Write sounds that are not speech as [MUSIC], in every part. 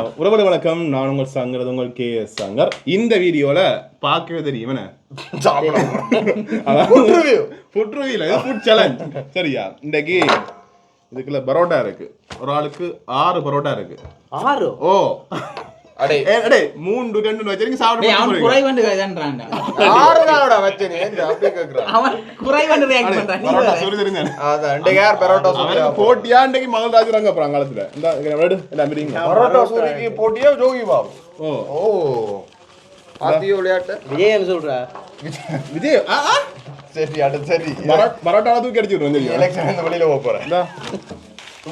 உறவுகள் வணக்கம். நான் உங்கள் சங்கர் உங்கள் கே எஸ் சங்கர். இந்த வீடியோல பார்க்கவே தெரியும். ஃபுட் ரிவியூல ஃபுட் சேலஞ்ச் சரியா? இன்றைக்கு இதுக்குள்ள பரோட்டா இருக்கு. ஒரு ஆளுக்கு ஆறு பரோட்டா இருக்கு. ஆறு? ஓ. அடே. அடே மூன்று ரெண்டு வச்சிருக்கீங்க சாப்பிட அவன். குறைவண்டு கைதான்றான்டா. ஆறுதானோட வச்சனே இந்த அப்படி கேக்குறான் அவன் குறைவண்டு react அடே, பண்றான். நீ பரோட்டா வேற. சொல்லி தெரிஞ்சேன் அதான் ரெண்டு யார் பரோட்டா அவனுக்கு சூரியா போட்டியா இன்றைக்கு மகள் ராஜராங்க அப்புறம் காலத்துல. இந்த விளையாடு எல்லாம் மீறிங்க பரோட்டா சூரிக்கு போட்டியா ஜோகி பாபு? ஓ. ஓ. ஆத்தியோ விளையாட்டு சொல்ற? விஜய் ஆ. சரி சரி. தூக்கி எலெக்ஷன் இந்த போறேன்.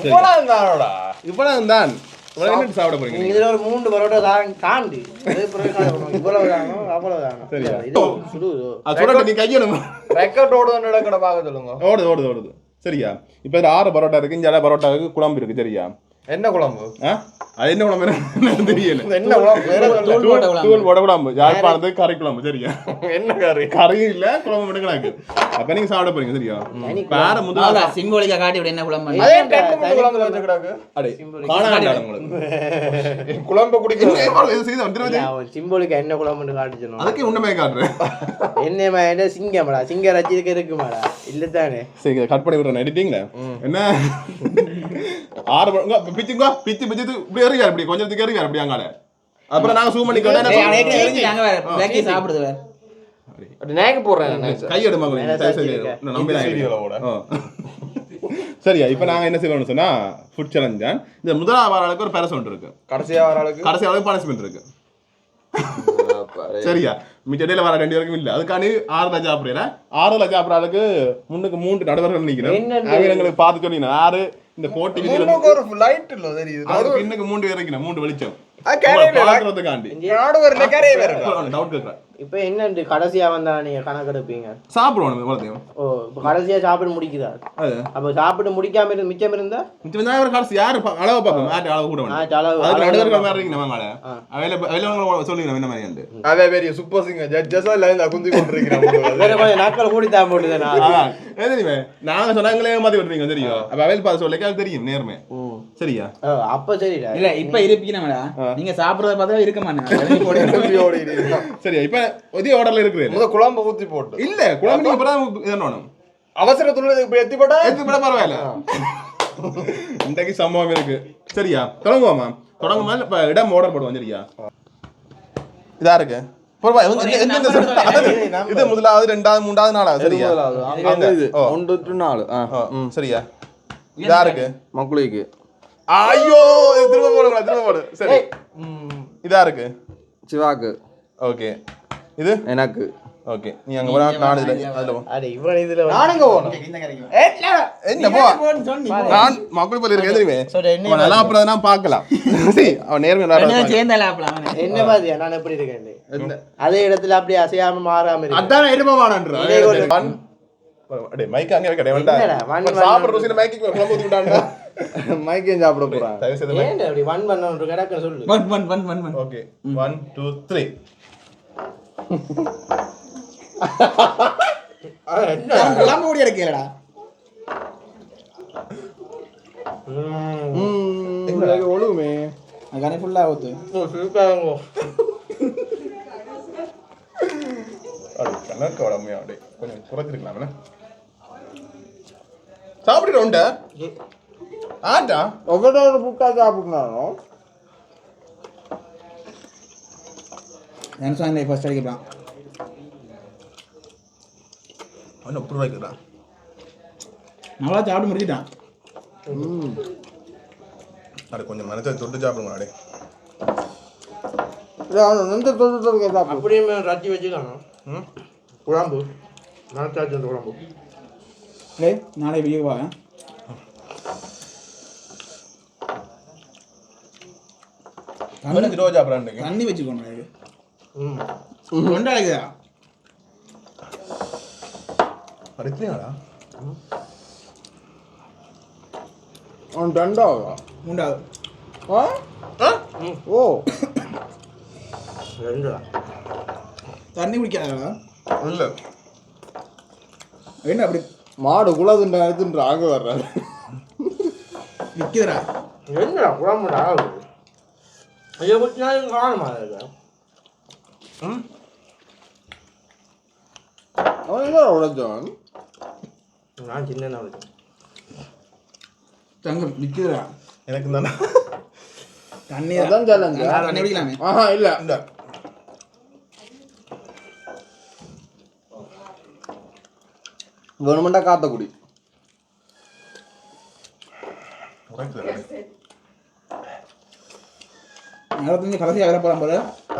இவ்வளவு இவ்வளவு தான் சாப்பிட போறீங்க நீங்க? இதுல ஒரு மூன்று பரோட்டா தான் தாண்டி. இவ்வளவு தானோ அவ்வளவு தானோ சரியா? இது சுடு சொல்லட்டும், நீ ரெக்கார்ட் நடக்கட பார்க்க சொல்லுங்க. ஓடுது ஓடுது ஓடுது. சரியா? இப்போ ஆறு பரோட்டா இருக்கு இங்கே பரோட்டாவுக்கு குழம்பு இருக்கு. சரியா? என்ன குழம்பு? ஆ? அது என்ன குழம்பு என்ன தெரியல. என்ன குழம்பு. தூள் போட குழம்பு. யாழ்ப்பாணத்து கறி குழம்பு. சரியா? என்ன கறி? கறியும் இல்ல குழம்பு மட்டும் கிடக்கு. அப்ப நீங்க சாப்பிட போறீங்க சரியா? வேற முதல்ல ஆ காட்டி விடு, என்ன குழம்பு? அதே குழம்பு வச்சு கிடக்கு. அடே காணாண்டா உங்களுக்கு. குழம்பு குடிக்க என்ன இது செய்து வந்துருவது அவன் சிம்போலிக்கா என்ன குழம்புன்னு காட்டுச்சணும் அதுக்கு உண்மையை காட்டுறேன் என்ன என்ன சிங்கம்டா சிங்க ரச்சிருக்க இருக்குமாடா இல்ல தானே சரி கட் பண்ணி விடுறேன் எடிட்டிங்ல என்ன? ஆறு மணி- பிச்சுங்க பிச்சு பிச்சு இப்படி எறியார் இப்படி கொஞ்சத்துக்கு எறியார் அப்படி அங்கால அப்புறம் நாங்க சூம் பண்ணி tea சாப்பிடுது வேற. அப்படி நேக்கு போடுறேன் நான் கை எடுமா நம்பி. சரியா இப்போ நாங்க என்ன செய்வோம்னு சொன்னா ஃபுட் சேலஞ்ச் தான் இந்த முதலாவது வார ஆளுக்கு ஒரு பேரசவுண்ட் இருக்கு கடைசியா வர ஆளுக்கு கடைசி அளவுக்கு பனிஷ்மெண்ட் இருக்கு சரியா மிச்ச இடையில வர ரெண்டு வரைக்கும் இல்ல அதுக்காண்டி ஆறு லட்சம் சாப்பிடுறேன் ஆறு லட்சம் சாப்பிட்ற ஆளுக்கு முன்னுக்கு மூன்று நடுவர்கள் நிக்கிறேன் எங்களுக்கு பார்த்து சொன்னீங்க ஆறு இந்த போட்டி ஒரு லைட் இல்ல தெரியுது. அதுக்கு பின்னுக்கு மூன்று வரைக்கும் மூன்று வெளிச்சம். இப்ப என்ன கடைசியா வந்தா நீங்க கணக்கெடுப்பீங்க சாப்பிடுவோம் ஓ இப்ப கடைசியா சாப்பிட்டு முடிக்குதா? அப்ப சாப்பிட்டு முடிக்காம இருந்து மிச்சம் இருந்தா? மிச்சம் தான் ஒரு கடைசி யாரு அளவு பார்க்கும்? யாரு அளவு கூட அதுக்கு அளவு இருக்கீங்க ஆ. அவையில அவையில சொல்லிடுறேன் என்ன மாதிரி அதே பெரிய சூப்பர் சிங்கர் ஜட்ஜஸா இல்ல இந்த குந்தி நாட்கள் கூடி தான் போட்டுதானா தெரியுமே நாங்க சொன்னாங்களே மாத்தி விட்டுறீங்க தெரியும் அப்ப அவையில் பார்த்து அது தெரியும் நேர்மை சரியா? அப்ப சரிடா. இல்ல, இப்ப இருப்பீங்கடா. நீங்க சாப்பிடுறத பார்த்தா இருக்க மாட்டேன். [LAUGHS] போடு. சரியா இப்ப இதே ஆர்டர்ல இருக்கிறேன். முத குழம்பு ஊத்தி போட்டு. இல்ல குழம்பு நீங்க இப்பதான் அவசரத்துல இப்ப எத்தி போட்டா எடுத்து விட பரவாயில்ல. இன்றைக்கு சம்பவம் இருக்கு. சரியா தொடங்குவோமா தொடங்குமா இப்ப இடம் ஆர்டர் போடுவோம் சரியா? இதா இருக்கு. இது முதலாவது ரெண்டாவது மூன்றாவது நாலாவது சரியா. ஒன்று நாலு. சரியா. இதா இருக்கு. மக்களுக்கு ஐயோ திரும்ப போடுங்களா திரும்ப போடு சரி. இதா இருக்கு. சிவாக்கு. ஓகே. இது? எனக்கு. ஓகே. நீ அங்க போனா நான் இதுல அதுல போ. அட இவன் இதுல வந்து- நானுங்க போனோம் என்ன போ. நான் மக்கள் பள்ளி சொல்ற என்ன அவன் நல்லா அப்புறம் நான் பார்க்கலாம். சரி அவன் நேர்மை நல்லா. சேர்ந்து விளையாடலாம் அவனை. என்ன பாத்தியா நான் எப்படி இருக்கேன்? அதே இடத்துல அப்படியே அசையாம மாறாம இருக்கு அதான் ஒன் அடே மைக் அங்க வைக்கடே one, சாப்பிடுற ருசியில மைக்கு குழம்பு ஊத்தி விட்டான்டா [LAUGHS] மைக்கையும் சாப்பிட போறான்? தயவு செய்து ஏன்டா அப்படி ஒன் பண்ண ஒரு கிடக்க சொல்லு. One, one, one, one. Okay one two three. ஒழுகுமே. கணக்கு உடம்பு கொஞ்சம் குறைச்சிருக்கலாம் சாப்பிட்டு உண்ட? ஆட்டா ஒவ்வொரு புக்கா சாப்பிடணும் நான் சொன்னேன், first அடிக்கலாம். அவன் எப்படி வைக்கிறான் நல்லா சாப்பிட்டு முடிச்சிட்டான். அடே கொஞ்சம் மனசை தொட்டு சாப்பிடுங்க அடே. நின்று தொட்டு தொட்டு சாப்பிடு அப்படியே ரச்சி வச்சுக்கணும். ம்? குழம்பு. நினைச்சாச்சு அந்த குழம்பு. நாளை வீடியோ வா. அவனுக்கு இருபது சாப்பிட்றான் தண்ணி வச்சுக்கோங்க. ம். தொண்டை அடைக்குதா? அடுத்தீங்களா அவன் ரெண்டாவதா மூன்றாவது. ஆ? ஓ. ரெண்டு? தண்ணி குடிக்காதடா. இல்ல. என்ன அப்படி? மாடு குலதுண்டா எடுத்துட்டு அங்க வர்றாரு. நிக்குதுடா. என்னடா குழம்புடா ஐயோ கொஞ்ச நாள் காணுமா இருக்கு அவன் எங்க உழைச்சான் நான் சின்ன தங்கம் நிக்குதுடா எனக்கு தானே தண்ணி அதான் challenge. தண்ணி குடிக்கலாமே ஆஹா இல்ல இந்த கவர்மெண்டா காத்த குடி நேரத்துல கடைசி ஆகிற போறான் போல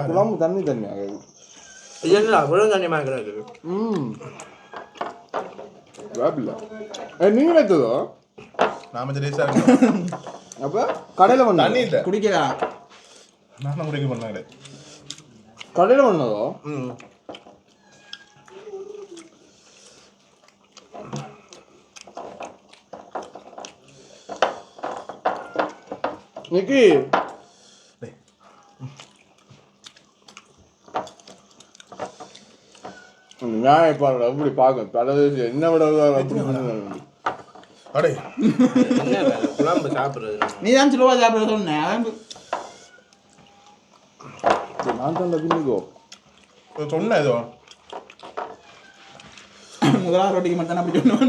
குழம்பு தண்ணி தண்ணி. ஆகுது இல்லைங்களா வெறும் தண்ணி மாய்க்கிறது ம். வேப்பில்ல ஏ நீங்க வைத்ததோ நாம இருக்கும் அப்ப கடையில பண்ண தண்ணி இல்ல. குடிக்கலாம் நான் குடிக்க பண்ணாங்க கடையில பண்ணதோ ம். நிக்கி. நியாயப்பாடு அப்படி பார்க்க பரதேசி என்ன விட. அடே. என்ன குழம்பு சாப்பிட்றது நீ தான் ஸ்லோவா சாப்பிட சொன்னேன். இப்ப நான் தான் பின்னுக்கோ. சொன்னேன் ஏதோ. முதலாவது ரொட்டிக்கு மட்டும் தான் அப்படி சொன்னோம்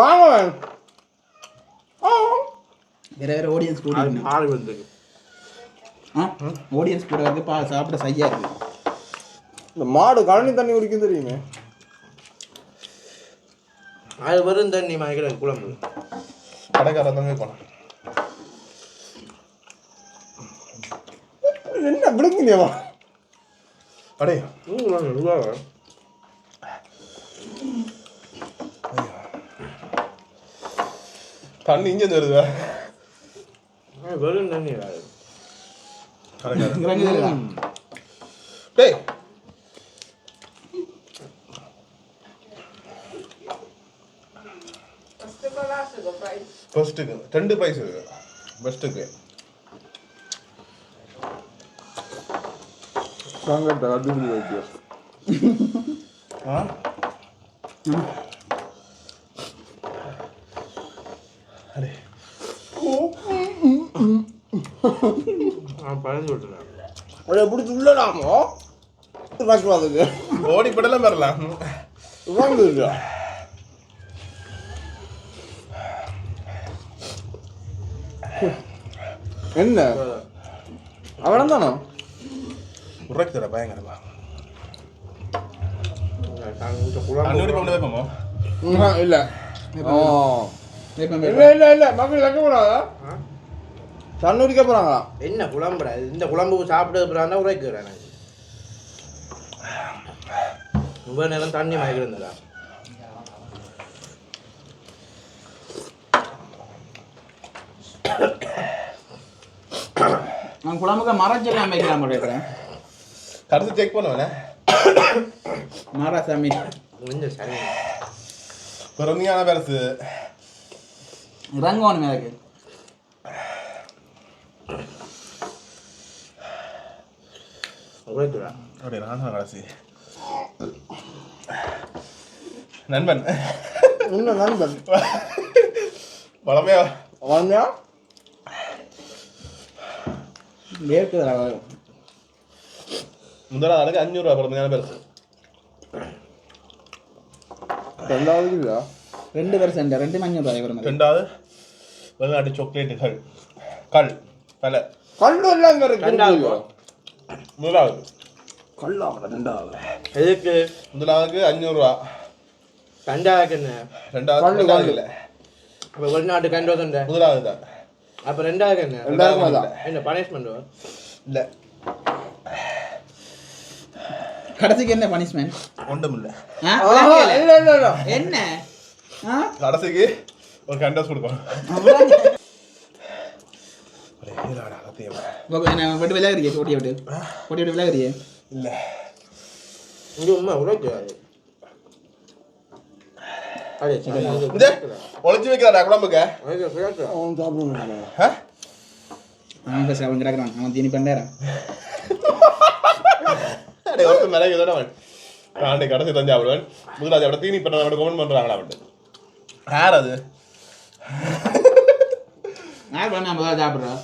வாங்க. வேற வேற ஆடியன்ஸ் கூட ஆடியன்ஸ் கூட வந்து பா சாப்பிட சையா இருக்கு. இந்த மாடு கழனி தண்ணி குடிக்கும் தெரியுமே. அது வெறும் தண்ணி மாய்க்கிறது குழம்பு. கடைக்காரன் தாங்க போனேன். என்ன விடுங்கினியவா அடே? தண்ணி இங்கே வருதா? அது வெறும் தண்ணி? டேய் ஃபர்ஸ்ட்டுக்கு ரெண்டு பைஸ் இருக்கு பெஸ்ட்டுக்கு சங்கட்ட அடிப்படி வச்சு ஆ? அடே. நான் பழந்து விட்டுறேன். அதை பிடிச்சி உள்ளலாமோ வைக்கூடாதுக்கு ஓடி படலாம் வரலாம். வாங்குதுக்கா என்ன? அவன் பயங்கரமா. குழம்பு அன்னூடி பண்ணி வைப்போமோ? இல்ல. இல்ல. இல்ல மக்கள் வைக்க கூடாதா ஆ? தண்ணூரிக்க போறாங்களா? என்ன குழம்புடா? இது? இந்த குழம்பு சாப்பிட்டது பிறகு உரைக்கிறேன் நேரம் தண்ணி மயக்கிறா நான் குழம்புக்கு மரச்செல்லாம் வைக்கலாம் இருக்கிறேன் கடைசி செக் பண்ணுவேன் மாறா சாமி. கொஞ்சம் சரி பிறந்தியான பெருசு இறங்கணும் எனக்கு அப்படியே நான் கடைசி. நண்பன். இன்னும் நண்பன்? வளமையா? வளமையா? வேர்க்குதுடா முதலாவது ஆளுக்கு அஞ்சூறுரூவா பிறந்தியான பெருசு ரெண்டாவது இல்லையா ரெண்டு பெர்சென்ட் ரெண்டு மஞ்சள் ரூபாய் வரும். ரெண்டாவது வெளிநாட்டு சாக்லேட்டுகள் கல் பல கல்லு எல்லாம் ரெண்டாவது. முதலாவது கல்லாம ரெண்டாவது எதுக்கு முதலாவதுக்கு அஞ்சூறுரூவா ரெண்டாவது ரெண்டாவது. இல்லை அப்போ வெளிநாட்டு கண்டு வந்த முதலாவது தான் அப்போ ரெண்டாவது என்ன? ரெண்டாவது தான் என்ன பனிஷ்மெண்ட் இல்லை. கடைசிக்கு என்ன பனிஷ்மெண்ட் ஒன்றும் இல்லை ஆஹா, இல்ல இல்ல என்ன? கடைசிக்கு ஒரு கண்டஸ் கொடுக்கணும். விளையாடுறியே போட்டி விட்டு? போட்டி விட்டு விளையாடுறியே? இல்ல. இங்கே உண்மை உரைக்கிறாரு அடே சரி, இது இந்த ஒளிச்சு வைக்கிறாடா குழம்புக்கு. அவன் சாப்பிட மாட்டான் ஆ? அவன் பேச அவன் கிடக்குறான் அவன் தீனி பண்ணாரன் அடே, ஒருத்தன் மிளகு இதோட அவன். ஆண்டை கடைசி தஞ்சா அவன் முதலாவது அவட தீனி பண்ண அவன் கமெண்ட் பண்றாங்களா அவன் யார் அது? நான் பண்ண நம்ம தான் சாப்பிட்றோம்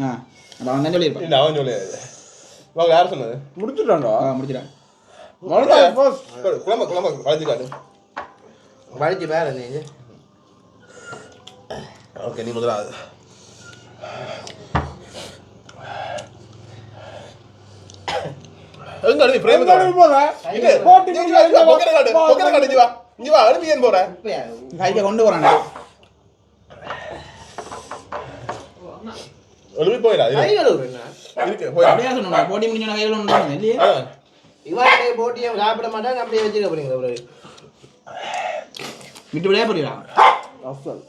ஆ அப்போ அவன் தான் சொல்லியிருப்பான். இல்ல அவன் சொல்லு யார் சொன்னது? முடிச்சுட்டான்டா. ஆ மறுநாள் first. குழம்பு குழம்பு வளைஞ்சு காட்டு வலிச்சு வேற நீங்க ஓகே நீ முதலாவது. எங்க அழுவி பிரேம்? இது போட்டி பொக்கரை பொக்கரை காட்டு இங்க வா. இங்க வா அழுவி ஏன் போற? கைக்க கொண்டு போறான்டா அழுவி போயிடா இருக்கு போயிடா. அப்படியே சொன்னா போட்டி முடிஞ்சோன்னா கையில் ஒன்று இல்லையே? இவன் போட்டியை சாப்பிட மாட்டாங்க அப்படியே வச்சுக்க போறீங்க bro. விட்டு விளையா போறீங்களா? அசல்.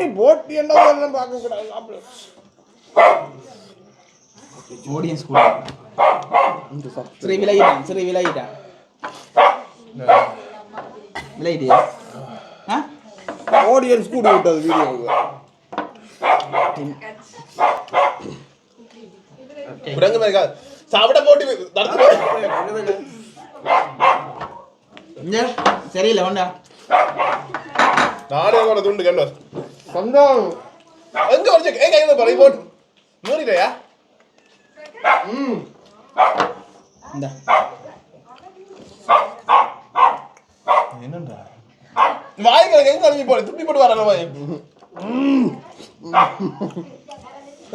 நீ போட்டி என்னதெல்லாம் பார்க்க கூடாது சாப்பிடு. ஆடியன்ஸ் கூட. சரி விலகிட்டான் சரி விலகிட்டான். விலகிட்டியா? ஆடியன்ஸ் கூடி விட்டது வீடியோவுக்கு குரங்கு மாதிரி இருக்கா. சாப்பிட போட்டி நடத்து இங்க சரியில்லை வேண்டா நானே கூட துண்டு கண்டு சந்தோஷம் எங்க வரைச்சு ஏ கையில போற போட்டு நூறிட்டயா இந்த என்னண்டா வாய்க்கு எங்க அழுவி போற துப்பி போட்டு வர வாய்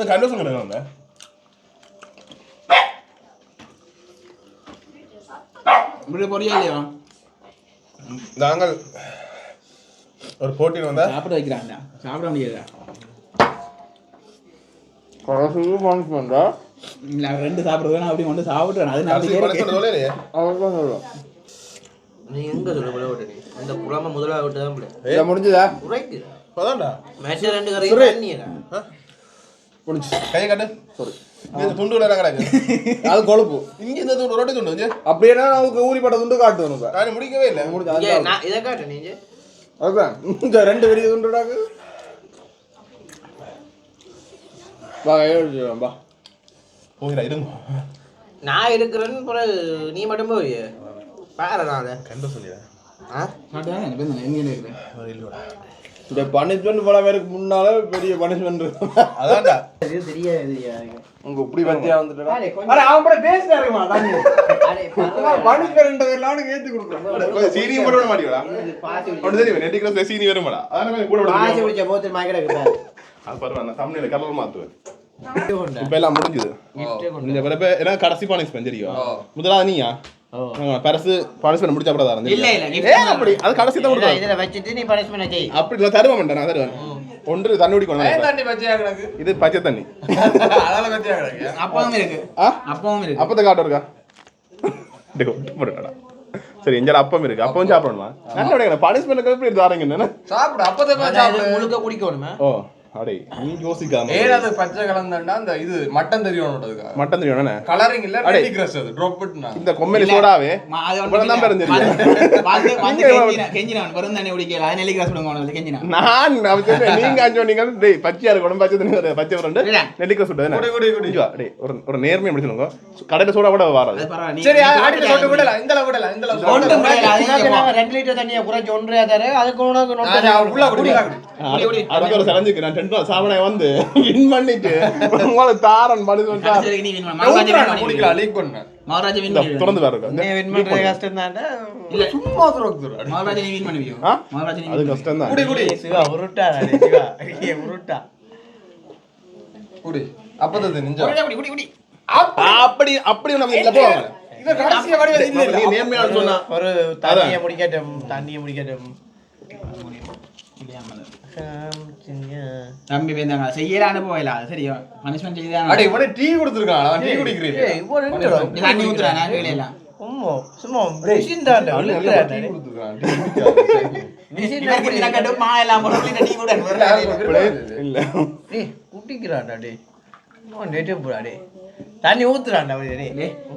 கண்டு சொல்லுங்க இப்படி போறியா இல்லையா? நாங்கள் ஒரு போட்டியில் வந்தா சாப்பிட வைக்கிறான்டா சாப்பிட முடியாதா இல்லை ரெண்டு சாப்பிடுறது நான் அப்படி கொண்டு சாப்பிடுறேன் அது தான் சொல்லுவான். நீ எங்க சொல்ல போல விட்டு நீ? அந்த புறாம முதல்ல விட்டு தான் பிள்ளை. இதை முடிஞ்சதா? உரைக்கு. அதான்டா மேட்ச் ரெண்டு கரையும் தண்ணியடா. முடிஞ்சு கையை காட்டு. சாரி இந்த துண்டு விட கிடக்கு. அது கொழுப்பு. இங்க இந்த துண்டு ரொட்டி துண்டு வந்து அப்படியே நமக்கு ஊறிப்பட்ட துண்டு காட்டுவேன். நான் முடிக்கவே இல்லை. முடிஞ்சு இதை காட்டு நீங்க அதுதான். இந்த ரெண்டு பெரிய துண்டுடாக்கு வா போகிறா இருங்க. நான் இருக்கிறேன்னு பிறகு நீ மட்டும் போய். பாரு நான் அதை. கண்டு சொல்லியா ஆ? இந்த பனிஷ்மெண்ட் பல பேருக்கு முன்னால பெரிய பனிஷ்மெண்ட் இருக்கும் அதான்டா. இது தெரியாது உங்க இப்படி பத்தியா வந்துட்டா அடே, அவன் கூட பேசினா இருக்குமா தண்ணி அடே, பரவாயில்ல. பனிஷ்மெண்ட் எல்லாம் ஏத்தி கொடுக்குறேன் சீனி போட விட மாட்டீங்களா தெரியும்? நெட்டி கிளாஸ் சீனி வருமாடா அதான கூட விட தெரியும். குடிச்ச மயக்க கிடக்குது அது பரவாயில்ல நான் தமிழ்ல கலர் மாத்துவேன். இப்ப எல்லாம் முடிஞ்சது. இந்த பிறப்பு ஏன்னா கடைசி பனிஷ்மெண்ட் தெரியும்? முதலாவது நீயா? பரிசு பனிஷ்மெண்ட் முடிச்சா கூட தரேன் இல்ல, இல்ல, gift ஏ அப்படி? அது கடைசி தான் இதுல- கொடுத்தேன் இதுல வச்சுட்டு நீ பனிஷ்மெண்ட் செய். அப்படி இல்லை தருவேன் மாட்டேன் நான் தருவேன் ஒன்று தண்ணி குடிக்கணும் தண்ணி பச்சையா கிடக்கு? இது பச்சை தண்ணி. அதால பச்சையா கிடக்கு. [LAUGHS] அப்பவும் இருக்கு. ஆ? அப்பவும் இருக்கு. அப்பத்தை காட்டு இருக்கா? டேய், போடுடா. சரி எஞ்சால அப்பம் இருக்கு. அப்பவும் சாப்பிடணுமா? நல்ல பனிஷ்மெண்ட் எப்படி தாரீங்க என்ன? சாப்பிடு அப்பதான் அதான் இது சாப்பிடு. முழுக்க குடிக்கணுமா? ஓ. அடே நீ யோசிக்காம. ஏன் அது பச்சை கலந்தாண்டா அந்த இது மட்டன் தெரியணுன்றதுக்காக மட்டன் தெரியும் என்ன கலரிங் இல்ல. ரெடி கிரஸ் அது ட்ராப் பண்ணா இந்த கொம்மெலி சோடாவே இவ்வளவு தான் வந்து நீங்க கெஞ்சினா- கெஞ்சினான். வெறும் தண்ணி குடிக்கல. அது நெல்லிக்காய் சுடுங்க உனக்கு கெஞ்சினான். நான் நீங்க அஞ்சு நீங்க டேய் பச்சையா இருக்கணும் பச்சை தண்ணி ஒரு பச்சை ரெண்டு. இல்ல. நெல்லிக்காய் சுட்டு குடி, குடி, குடி. டேய் ஒரு ஒரு நேர்மையை சொல்லுங்க. கடையில சோடா கூட வராது. சரி சாப்பிட்டு சொட்டு விடலாம் இந்த அளவு விடலாம். இந்த ரெண்டு லிட்டர் தண்ணியை குறைச்சு ஒன்றரை தர அதுக்கு உனக்கு உள்ள குடி குடி, குடி. அதுக்கு ஒரு சலஞ்சுக்கு நான் டென்ட் சாமனை வந்து வின் பண்ணிட்டு உங்களுக்கு தாரன் பனிஷ்மெண்ட் கடைசி வரைக்கும் நீ win பண்ணு. மகராஜா win ஊத்துறாங்க, பண்ணி குடிக்கலாம் விடு. லீக் பண்ண? மகராஜா win இந்த பண்ணி விடு. திறந்து வேற இருக்கு நீ வின் பண்றது கஷ்டம் தான்டா இல்ல, சும்மா துறக்குதுடா மகராஜா நீ win பண்ணுவியோ? ஆ? மகராஜா நீ win அது பண்ணுவியோ? கஷ்டம் தான். குடி குடி. சிவா உருட்டா டேய், சிவா. ஏ, உருட்டா. குடி. அப்பதான் நெஞ்சா குடி, குடி, குடி, குடி. அப்படி அப்படி நம்ம இல்ல போவாங்க. இது கடைசியா வடிவம் இல்ல நீ நேர்மையா சொன்னா. ஒரு தண்ணியை முடிக்கட்டும் தண்ணியை முடிக்கட்டும் தம்பி வேந்தாங்க செய்யலான்னு போகலாம் சரியா? பனிஷ்மெண்ட் அடே செய்யலாம் இவனே டீ கொடுத்துருக்கான் அவன் டீ குடிக்கிறீங்க. ஏய், தண்ணி நான் சும்மா சும்மா மிஷின் தான் டீ கொடுத்துருக்கான் டீ குடிக்காது மிஷின் மா எல்லாம் போட்டு இந்த டீ கூட இல்ல. டேய் நெட்டு போடா டேய். தண்ணி ஊத்துறான்டா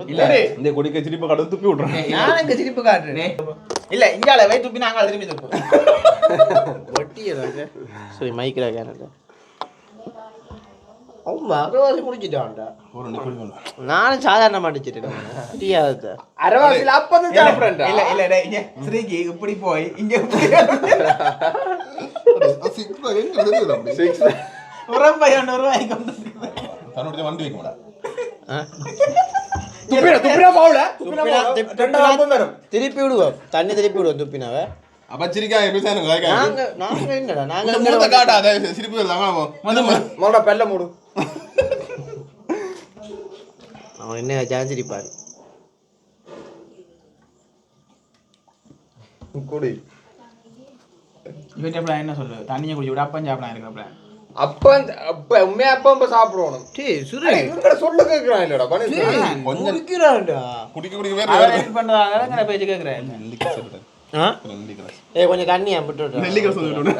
இல்ல இந்த கொடிக்க சிரிப்பு கடை துப்பி விடுறேன் நான் எங்க சிரிப்பு காட்டுறேன். இல்ல இங்கால வை துப்பி நாங்க திரும்பி துப்பு ஒட்டிக்கிறாங்க சரி மைக்கில் குடிச்சிட்டான்டா. நானும் சாதாரணமாக அடிச்சிட்டேன் அப்பதான் சாப்பிட்றேன் இல்ல இல்ல இங்க ஸ்ரீக்கு இப்படி போய் இங்க [LAUGHS] சிக்ஸ் ஒரு ரூபாய் ஒன்று தன்னுடைய வண்டி வைக்க துப்பினா துப்பினா வரும். திருப்பி விடுவோம் தண்ணி திருப்பி விடுவோம் துப்பினாவை. அப்ப சிரிக்கா பேசானுங்க நாங்க நாங்க என்னடா நாங்க மூத்த காட்டாத சிரிப்பு வருதாங்க மோட பெல்ல மூடு. அவன் என்ன ஜான்சிரிப்பாரு குடி. இவன் என்ன சொல்லு தண்ணியை குடிச்சு விட. அப்பன் சாப்பிடலாம் இருக்கிறப்பல அப்ப அப்ப உண்மையா அப்ப அப்ப சாப்பிடுவோம் டேய் சுரே இவங்க சொல்ல கேக்குறான் இல்லடா பண்ணி கொஞ்சம் குடிக்கிறான்டா. குடிக்க குடிக்க வேற நெல்லிக்காய் நெல்லிக்காய் ஏய் கொஞ்சம் நெல்லிக்காய் சொல்லிட்டு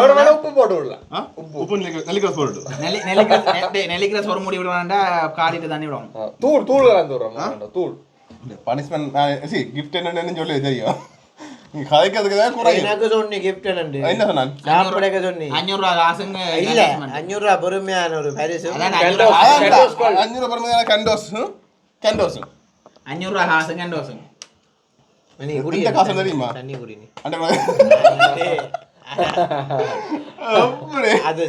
ஒரு வேளை உப்பு போட்டு விடலாம். ஆ? உப்பு. நெல்லிக்காய் நெல்லிக்காய் சொல்லிட்டு நெல்லி நெல்லிக்கிராஸ் டேய், நெல்லிக்கிராஸ் ஒரு முடி விடுவான்டா காடிட்டு தண்ணி விடும். ஆ, தூள் தூள் கலந்து தூள். பனிஷ்மெண்ட் சி கிஃப்ட் என்னன்னு சொல்லி தெரியும். கதைக்கிறதுக்கு தான் குறையும் எனக்கு சொன்னி கிஃப்ட் என்ன சொன்னான் சாப்பிடக்க சொன்னி அஞ்சூறு ரூபா காசுங்க இல்ல அஞ்சூறு ரூபா பொறுமையான ஒரு பரிசு அதான் அஞ்சூறு ரூபா அதான் அஞ்சூறு பரமதியான கண்டோஸ் கண்டோஸ் அஞ்சூறு ரூபா காசுங்க டோசுங்க நீ குடி இந்த காசு தெரியுமா? தண்ணி குடி அப்படி அது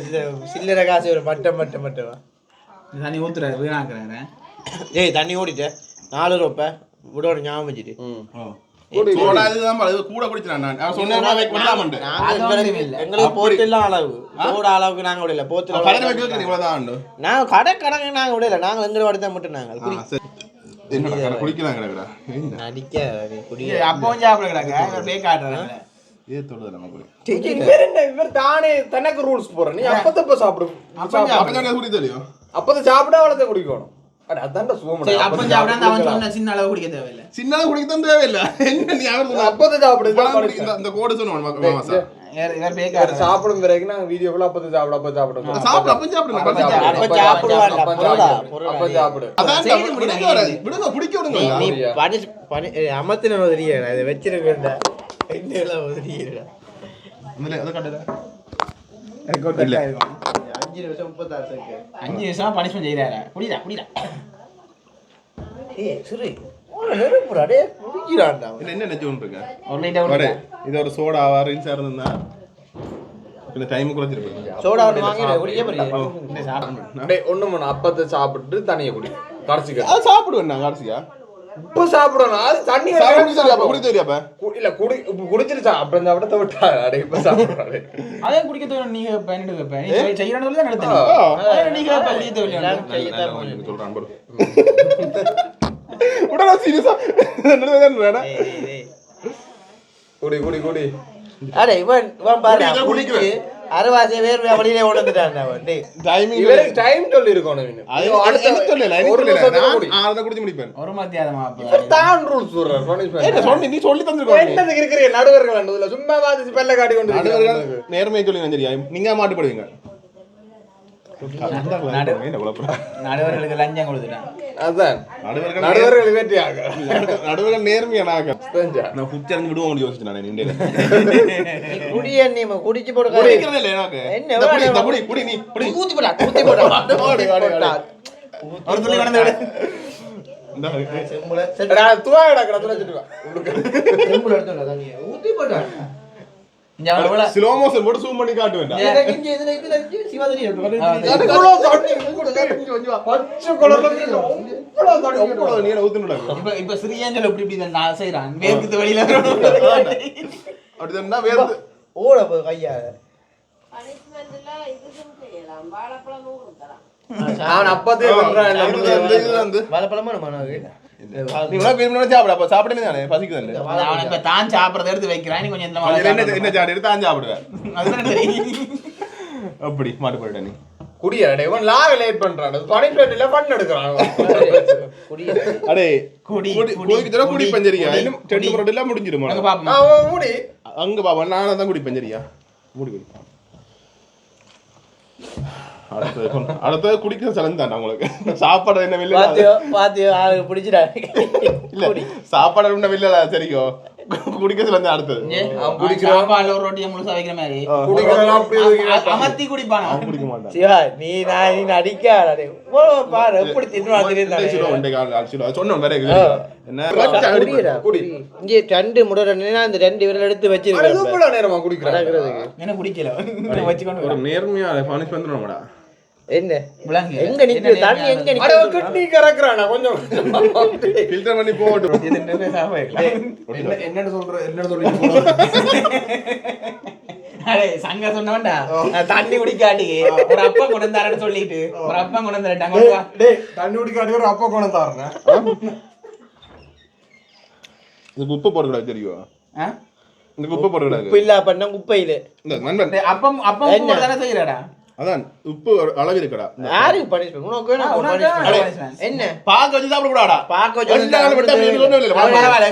சில்லறை காசு ஒரு மட்டம் மட்டம் மட்டமா இந்த தண்ணி ஊத்துறாரு வீணாக்குறாரு ஏய் தண்ணி ஓடிட்ட நாலு ரூபா விடோட ஞாபகம் வச்சுட்டு கூட நான். சொன்னா எங்களுக்கு- போத்தெல்லாம் அளவு. அளவுக்கு நாங்க விடல. போத்துல இவ்வளவுதான் நாங்க கடை கடங்க நாங்க விடல. நாங்க எங்களை மட்டும் நாங்க. குடி. ஆ, சரி. என்னடா கடை குடிக்கலாம் கிடக்குடா. என்ன நடிக்க அப்பவும் சாப்பிட கிடக்க. இவர் தானே தனக்கு ரூல்ஸ் போற நீ அப்பத்தப்ப சாப்பிடு. அப்ப சொன்னா குடி தெரியும் அப்பத சாப்பிட அவளத்தை குடிக்கணும். சுகமடா. அப்பன் சாப்பிடாந்து அவன் சொன்ன சின்ன அளவு குடிக்க தேவையில்லை. குடிக்கத்தான் தேவையில்லை. என்ன [LAUGHS] நீ அவர் அப்பத சாப்பிடு பழம் குடிக்க இந்த- இந்த கோடு சொல்லுவான் மாசா இவர் இவர் பேக் இவர் ஆடுறாரு சாப்பிடும் பிறகு நாங்க அப்பத சாப்பிடு அப்ப சாப்பிடு. அப்ப சாப்பிடு அப்ப நான் சாப்பிடு, அப்ப அப்ப அதான் செய்து விடுங்க குடிக்க நீ? பனி பனி அமர்த்தின உதறியா இதை வச்சிருக்கேன்டா. என்னெல்லாம் உதறியா எதை இல்ல. அஞ்சு நிமிஷம் முப்பத்தாறு செகண்ட் அஞ்சு நிமிஷம் பனிஷ்மெண்ட் செய்யறாரு குடிடா குடிடா ஏய் சுரே நெருப்புடா டே குடிக்கிறான்டா அவன். இதுல என்ன நினைச்சு கொண்டிருக்க ஒரு குடிடா இது ஒரு சோடாவா ரின்ஸ் இருந்தா இந்த டைம் குறைஞ்சிருப்பேன் சோடா ஒன்று வாங்கி குடிக்க போறீங்க இந்த சாப்பிடணும் டேய் ஒண்ணு மூணு அப்பத்தை சாப்பிட்டு தண்ணியை குடி. கடைசிக்க. சாப்பிடுவேன் நான் கடைசியா? இப்ப சாப்பிடணும். அது தண்ணி சாப்பிட குடி தெரியாப்பா? இல்ல குடி குடிச்சிருச்சா அப்புறம் சாப்பிட விட்டா. அடே இப்ப சாப்பிடுறாரு அதே குடிக்க தோணும் நீங்க பயனிட்டு வைப்பேன் நீ செய்யறன்னு சொல்லி தான். நடத்தணும் நீங்க பள்ளி. சொல்றான் [LAUGHS] உடனே சீரியஸா? ஏய். குடி குடி குடி. அடே இவன் இவன் பாரு குடிக்க, வெளியில உணர்ந்துட்டான் அவன் டேய் டைமிங் டைம் சொல்லி இருக்கணும். அது அடுத்த- எனக்கு சொல்லல ஒரு நான் குடிச்சு முடிப்பேன். ஒரு மத்தியாதமா இவர் தான் rules சொல்றாரு, punishment. என்ன சொல்லி நீ சொல்லி தந்துருக்கோம். என்னதுக்கு இருக்கிற நடுவர்கள் சும்மா வாதி பெல்ல காட்டி கொண்டு நடுவர்கள் இருக்கிறாங்க. நேர்மையை சொல்லி சரியா நீங்க மாட்டுப்படுவீங்க. நடுவர்களுக்கு லஞ்சம் கொடுத்துட்டான். அதான். நடுவர்கள் வெற்றியாக. நடுவர்கள் நேர்மையானாக. நான் குச்சி விடுவோம் யோசிச்சு நான் நீ குடிச்சு குடிக்கிறதே இல்லை எனக்கு. என்ன குடி? குடி நீ குடி ஊத்தி போடா ஊத்தி போடா. [LAUGHS] ஒரு துளி விடு. வச்சுட்டு ஊத்தி ஸ்லோ மோஷன் போட்டு zoom பண்ணி காட்டுவேன் இப்ப சிறியாஞ்சல் இப்படி நான் செய்யறான் வேர்க்குது வெளியில அப்படிதான் ஓட பனிஷ்மெண்ட்ல இதுக்கும் செய்யலாம் வாழைப்பழமும் கொடுக்கலாம் நான் அப்பதே பண்றேன் வாழைப்பழமா நம்ம சாப்பிடு சாப்பிட்டே தானே பசிக்குது அவன் இப்ப தான் சாப்பிடறத எடுத்து வைக்கிறான் கொஞ்சம் என்ன எடுத்து தான் சாப்பிடுவேன். அப்படி மாட்டு போயிட்ட நீ. குடியா டேய், இவன் லாக லேட் பண்றான். இல்ல ஃபன் எடுக்கிறான். அடே குடி, குடி குடி, குடிக்கு தர குடி குடி, பஞ்சரியா? இன்னும். ரெண்டு முறை எல்லாம் முடிஞ்சிருமா? அங்க பாப்போம். அவன் மூடி. அங்க பாப்பா தான் குடி பஞ்சரியா. மூடி குடி. அடுத்தது அடுத்தது குடிக்கிற சலன் தான் உங்களுக்கு. சாப்பாடு என்ன வெளில பாத்தியோ பாத்தியோ ஆளுக்கு பிடிச்சிடா இல்ல சாப்பாடு என்ன வெளில சரியோ குடிக்கிறது வந்து அடுத்தது. ஏ, அவன் சாப்பாடுல ஒரு ரொட்டியை முழுசா வைக்கிற மாதிரி. ஆ. குடிக்கிறதெல்லாம் அப்படியே ஒதுக்கி அ- அமர்த்தி குடிப்பானா? அவன் குடிக்க மாட்டான். சிவா நீ நான் நீ நடிக்காதே. ஓ பாரு எப்படி தின்னுவா தெரியுது. சொன்னோம் வேற இங்கே ரெண்டு முறை ரெண்டு இந்த ரெண்டு விரல் எடுத்து வச்சிருக்கேன் நேரமா குடிக்கிறேன்? என்ன குடிக்கல? வச்சுக்கொண்டு ஒரு நேர்மையா பனிஷ் வந்துடும்டா என்ன? விளங்கு. எங்க நிக்குது? தண்ணி எங்க அட நிக்குது கிட்னி கறக்குறானா? கொஞ்சம் [LAUGHS] ஃபில்டர் பண்ணி போகட்டும் இது சாப்பிட? வைக்கலாம். என்ன என்னன்னு சொல்ற என்னன்னு சொல்றீங்க? [LAUGHS] அடே, சங்க சொன்னவன்டா. நான் தண்ணி குடிக்காட்டி. ஒரு அப்பா கொண்டு வந்தாருன்னு சொல்லிட்டு. ஒரு அப்பா கொண்டு வந்துட்டாங்க கொண்டு வா. டேய் தண்ணி குடிக்காட்டி ஒரு அப்பா கொண்டு தரேன் இதுக்கு உப்பு தெரியும் இல்ல குப்பையில. அப்பம் அப்பம் என்ன? தானே செய்யறடா? அதான் உப்பு அளவு இருக்கடா யாருக்கு பனிஷ்மெண்ட் உனக்கு வேணும் punishment. என்ன? பாக்க வச்சு சாப்பிடக்கூடாடா? பாக்க எல்லா நாளும் விட்டா மீன் பரவாயில்ல,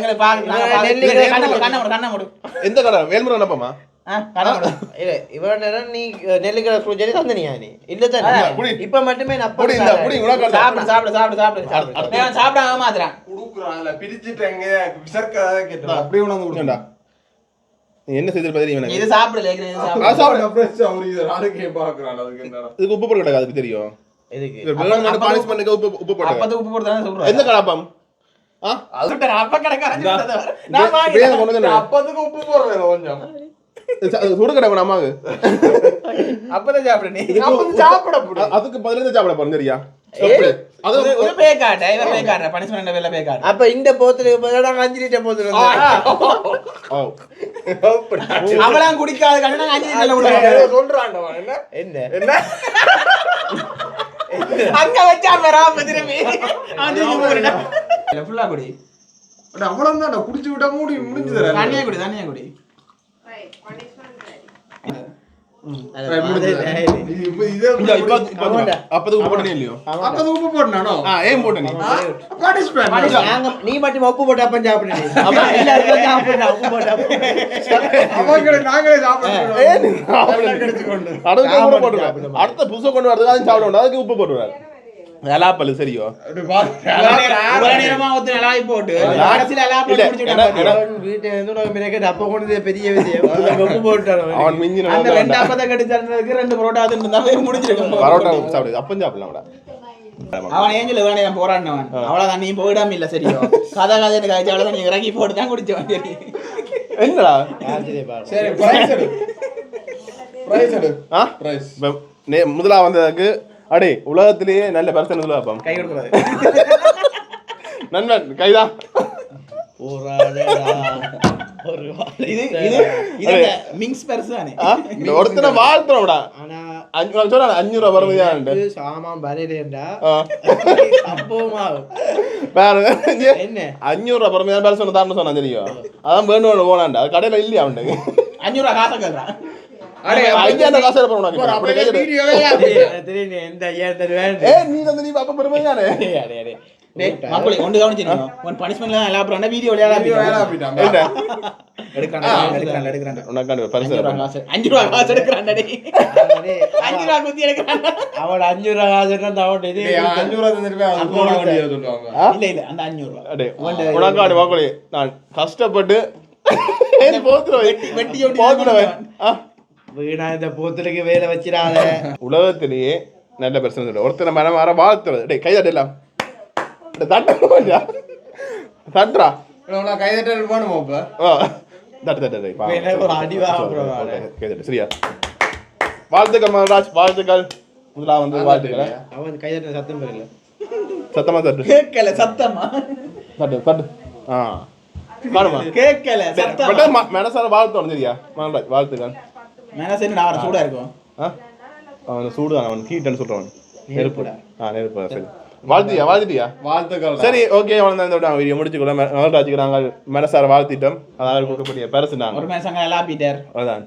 கண்ணை மூடு, கண்ணை மூடு, கண்ணை மூடு. எந்த கடை? என்னப்பாமா இவ்வளவு நேரம் நீ நெல்லிக்கடை சூழ்ச்சி தந்தனியா இல்ல தானே. இப்ப மட்டுமே நான் சாப்பிடு, சாப்பிடு, சாப்பிடு, சாப்பிடு, சாப்பிடு. சாப்பிடாம கேட்டா அப்படியே உணவு? என்ன செய்திருப்ப தெரியும் எனக்கு? இது சாப்பிடு, லேக்கின இது சாப்பிடு. ஆ, சாப்பிடு. ஃப்ரெஷ் அவர் இது ஆரோக்கியம் பாக்குறான் அதுக்கு என்னடா இதுக்கு உப்பு போடக்கூடாது அதுக்கு தெரியும். எந்த போடு. அ- அதுக்கு பதிலா சாப்பிட போறோம் சரியா? அப்ப இந்த போத்துல அஞ்சு லிட்டர் போத்துல ஓ. அவளாம் குடிக்காத அஞ்சு சொல்றான்டா அவன், என்ன? என்ன? என்ன? அங்க வச்சா வராம திரும்பி. ஆ குடி. அட, அவ்வளவுதான் குடிச்சு விட்டா மூடி முடிஞ்சு தரேன் தண்ணியே குடி தண்ணியே குடி. நீ? மட்டும் உப்பு போட்டு அப்ப சாப்பிடு நீ. அப்ப எல்லாருக்கும் சாப்பிடு நான் உப்பு போட்டு அப்ப. அவங்களே நாங்களே சாப்பிடுறோம் கிடைச்சுக்கொண்டு அடுத்த புதுசை கொண்டு வரதுக்கு அதையும் சாப்பிட அதுக்கு உப்பு போட்டுருவாரு எலாப்பல் சரியோ? போட்டு. அப்ப கொண்டு பெரிய அவன். மிஞ்சின அந்த ரெண்டு அப்பத்தை ரெண்டு பரோட்டா அது இருந்தாவே முடிச்சிருக்கும் பரோட்டா சாப்பிடு அப்பம் சாப்பிடலாம் விட அவன் ஏஞ்சல் வேணே நான் போராடினவன். அவ்வளவுதான் நீ போயிடாம இல்ல சரியோ? கதை கதை காய்ச்சி அவ்வளவுதான் நீ இறக்கி போட்டு தான் குடிச்சவன். சரி என்னடா ஆச்சரியப்பா. சரி பிரைஸ் எடு. பிரைஸ் எடு. ஆ? பிரைஸ் இப்ப நே- முதலா வந்ததுக்கு அடே உலகத்திலேயே நல்ல பர்சன் பாப்போம் கை கொடுக்கூடாது [LAUGHS] நண்பன் கைதா. ஒருத்தனை [LAUGHS] வாழ்த்துறோம்டா. ஆனா அஞ்சு சொல்றான் அஞ்சூறு ரூபா இது சாமான் வரையிலேண்டா என்ன? அஞ்சூறு ரூபா பரமையான பேர் சொன்ன தாரணம் சொன்னா தெரியும் அதான் வேணும் போனான்டா அது கடையில இல்லையா அவன்ட்டு அஞ்சூறு ரூபா காசை கேட்கறான். மக்களே ஒன்று கவனிச்சிருக்கீங்க உன் பனிஷ்மெண்ட்ல எல்லாம் வீடியோ விளையாட அஞ்சு ரூபா தரேன். காசு அஞ்சு ரூபா எடுக்கிறான் அஞ்சு குத்தி எடுக்கிறான் அவன் அஞ்சு ரூபா காசு அவன் இது அஞ்சு ரூபா? இல்ல இல்ல அந்த அஞ்சூறு ரூபா. வாக்குடி நான் கஷ்டப்பட்டு போத்துருவேன். வெட்டி- வெட்டி ஒட்டி போத்துருவேன்? வீணா இந்த போத்துலுக்கு வேலை வச்சிடாத. உலகத்திலேயே நல்ல பிரச்சனை சொல்லு ஒருத்தனை மனம் மாற வாழ்த்துறது. டேய் கை தட்டலாம் தட்ட தட்டுறா இவ்வளவு கை தட்டல் போகணுமா இப்ப. தட்டு தட்டு டேய். வா. வேணா ஒரு அடி வா, bro. ஓகே, கை தட்டு. சரியா? வாழ்த்துக்கள் மகராஜ். வாழ்த்துக்கள். முதலா வந்து வாழ்த்துக்கள். அவன் கைதட்ட சத்தம் பெறல சத்தமா தட்டு. கேட்கல சத்தமா? தட்டு தட்டு. ஆ. கேட்கல மனசார வாழ்த்தோம் சரியா? மகராஜ் வாழ்த்துக்கள். மேனஸ் என்ன நான் சூடா இருக்கும். அவன் சூடு தான் அவன் ஹீட்னு சொல்றான். நெருப்பு. ஆ நெருப்பு. சரி. வாழ்த்தியா? வாழ்த்திட்டியா? வாழ்த்துக்கள். சரி ஓகே அவன் தான் இந்த வீடியோ முடிச்சுக்கலாம் மகராஜுக்கு நாங்கள் மனசார வாழ்த்திட்டோம். அதாவது கொடுக்கக்கூடிய பரிசு நாங்கள். ஒரு மேசங்க எல்லாம் பீட்டர் அதான்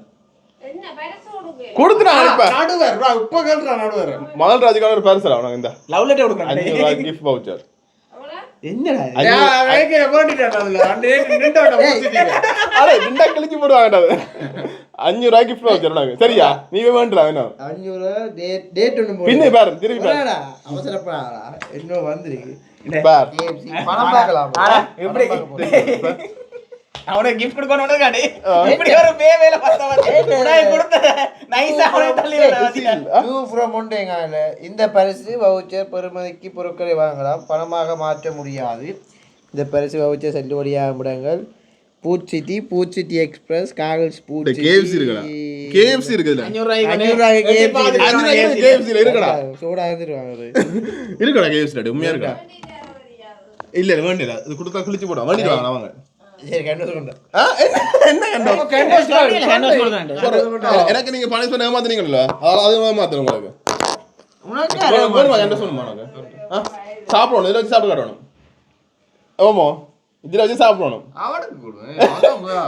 கொடுத்துட்டான் இப்ப நடுவர் வா, இப்ப கேள்றா நடுவர். முதல் ராஜுக்கான ஒரு பரிசு உனக்கு இந்த லவ் லெட்டர் கொடுக்குறான் கிஃப்ட் வவுச்சர் அஞ்சு ரூபாய் கிஃப்ட் வவுச்சர் உனக்கு சரியா? நீ வேண்டாம் வேணும். அஞ்சு ரூபா டேட் ஒன்று பின்ன பாரு திருப்பி பாரு. போடாடா அவசரப்படாதா இன்னும் வந்துருக்கு. பார். KFC பணம் பார்க்கலாம்? ஆனா, எப்படி? அவனுக்கு gift கொடுக்கணும்னு இருக்காடி. இப்படி ஒரு பே வேலை பார்த்தவன். உனக்கு கொடுத்த nice ஆ அவனுக்கு தள்ளி? டூ ஃப்ரம் ஒன்றைங்கால இந்த பரிசு வவுச்சர் பெறுமதிக்கு பொருட்களை வாங்கலாம். பணமாக மாற்ற முடியாது. இந்த பரிசு வவுச்சர் செல்லுபடியாக விடங்கள் food city food city express காகல்ஸ் இருக்குடா. KFC இருக்குதுல ல இருக்குடா. சோடா இருந்துருவாங்க இருக்குடா ல உண்மையா இருக்கா இல்ல வேண்டியல இது கொடுத்தா கிழிச்சு போடுவாங்க வேண்டிட்டு வாங்க. அவங்க எனக்கு நீங்க பணம் சொன்ன ஏமாத்துனீங்கல்ல? அதனால அது ஏமாத்துறேன் உங்களுக்கு? சாப்பிடணும் இதுல வச்சு சாப்பிட்டு காட்டணும். ஓமோ இதுல வச்சு சாப்பிடணும்.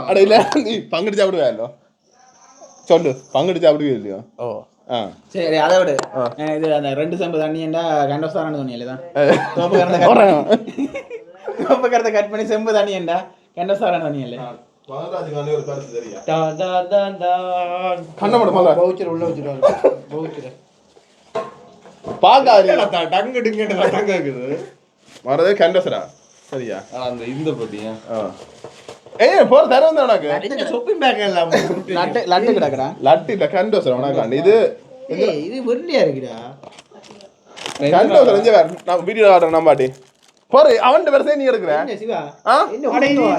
அட இல்ல நீ பங்கெடுத்து சாப்பிடுவேன் சொல்லு பங்கெடுத்து சாப்பிடுவே இல்லையா? ஓ. சரி அதை விடு. இது அந்த ரெண்டு செம்பு கட் பண்ணி செம்பு தண்ணி ஏண்டா கண்டோஸ் தானே சொன்னீங்களே தான் தான் தான் தான் கண்ணை மூடு முதல்ல. வவுச்சர் உள்ள வச்சிருவாங்க வவுச்சர் பாக்காது டங்கு டிங்கிட்டு டங்கு இருக்குது. வரதே கண்டசரா. சரியா? அந்த இந்த ஆ. ஏய் போற தர வந்தா உனக்கு? சொப்பிங் பேக் எல்லாம் லட்டு லட்டு கிடக்குறான் லட்டு இல்ல கண்டோசரா உனக்கு. இது இது வெள்ளையா இருக்குடா. கண்டோசரா நான் வீடியோ ஆடுறேன் நம்பாட்டி போற அவன் பேர் நீ எடுக்கிற.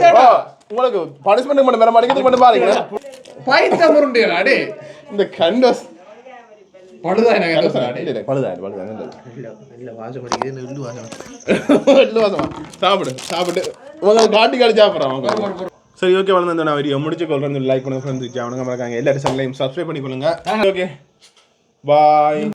அட, உங்களுக்கு பனிஷ்மெண்ட் மட்டும் வர மாட்டேங்குது மட்டும் பாருங்க பைத்த முருண்டியா டே இந்த கண்டோஸ். காட்டி காட்டி சாப்பிட்றான் சரி ஓகே வளர்ந்து நான் வீடியோ முடிச்சு கொள்றேன் லைக் பண்ணுங்க ஃப்ரெண்ட்ஸ் அவனுங்க மறக்காங்க எல்லாரும் சப்ஸ்கிரைப் பண்ணிக்கொள்ளுங்க. Okay bye